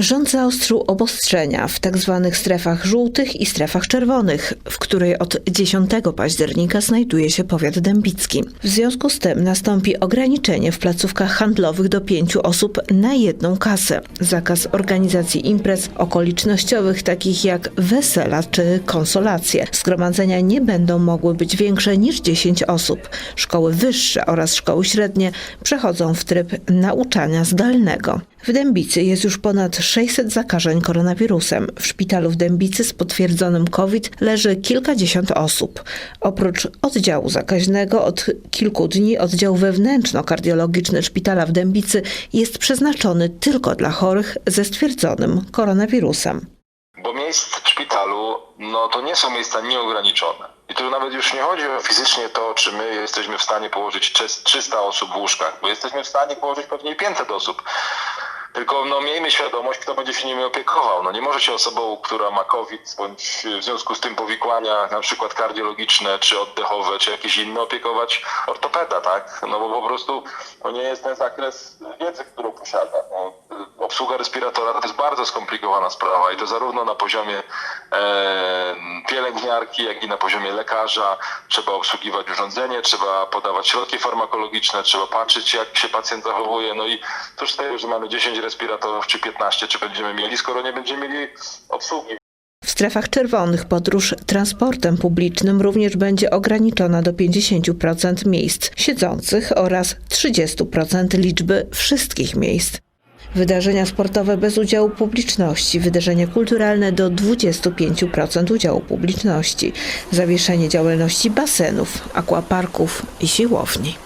Rząd zaostrzył obostrzenia w tzw. strefach żółtych i strefach czerwonych, w której od 10 października znajduje się powiat dębicki. W związku z tym nastąpi ograniczenie w placówkach handlowych do pięciu osób na jedną kasę. Zakaz organizacji imprez okolicznościowych takich jak wesela czy konsolacje. Zgromadzenia nie będą mogły być większe niż 10 osób. Szkoły wyższe oraz szkoły średnie przechodzą w tryb nauczania zdalnego. W Dębicy jest już ponad 600 zakażeń koronawirusem. W szpitalu w Dębicy z potwierdzonym COVID leży kilkadziesiąt osób. Oprócz oddziału zakaźnego od kilku dni oddział wewnętrzno-kardiologiczny szpitala w Dębicy jest przeznaczony tylko dla chorych ze stwierdzonym koronawirusem. Bo miejsc w szpitalu, no to nie są miejsca nieograniczone. I tu nawet już nie chodzi o fizycznie to, czy my jesteśmy w stanie położyć czes- 300 osób w łóżkach, bo jesteśmy w stanie położyć pewnie 500 osób. Tylko no, miejmy świadomość, kto będzie się nimi opiekował. No, nie może się osobą, która ma COVID, bądź w związku z tym powikłania, na przykład kardiologiczne, czy oddechowe, czy jakieś inne, opiekować ortopeda, tak? No bo po prostu to nie jest ten zakres wiedzy, którą posiada. No, obsługa respiratora to jest bardzo skomplikowana sprawa i to zarówno na poziomie e, pielęgniarki, jak i na poziomie lekarza. Trzeba obsługiwać urządzenie, trzeba podawać środki farmakologiczne, trzeba patrzeć, jak się pacjent zachowuje. No i cóż z tego, że mamy 10 respiratorów czy 15, czy będziemy mieli, skoro nie będziemy mieli obsługi. W strefach czerwonych podróż transportem publicznym również będzie ograniczona do 50% miejsc siedzących oraz 30% liczby wszystkich miejsc. Wydarzenia sportowe bez udziału publiczności, wydarzenia kulturalne do 25% udziału publiczności, zawieszenie działalności basenów, aquaparków i siłowni.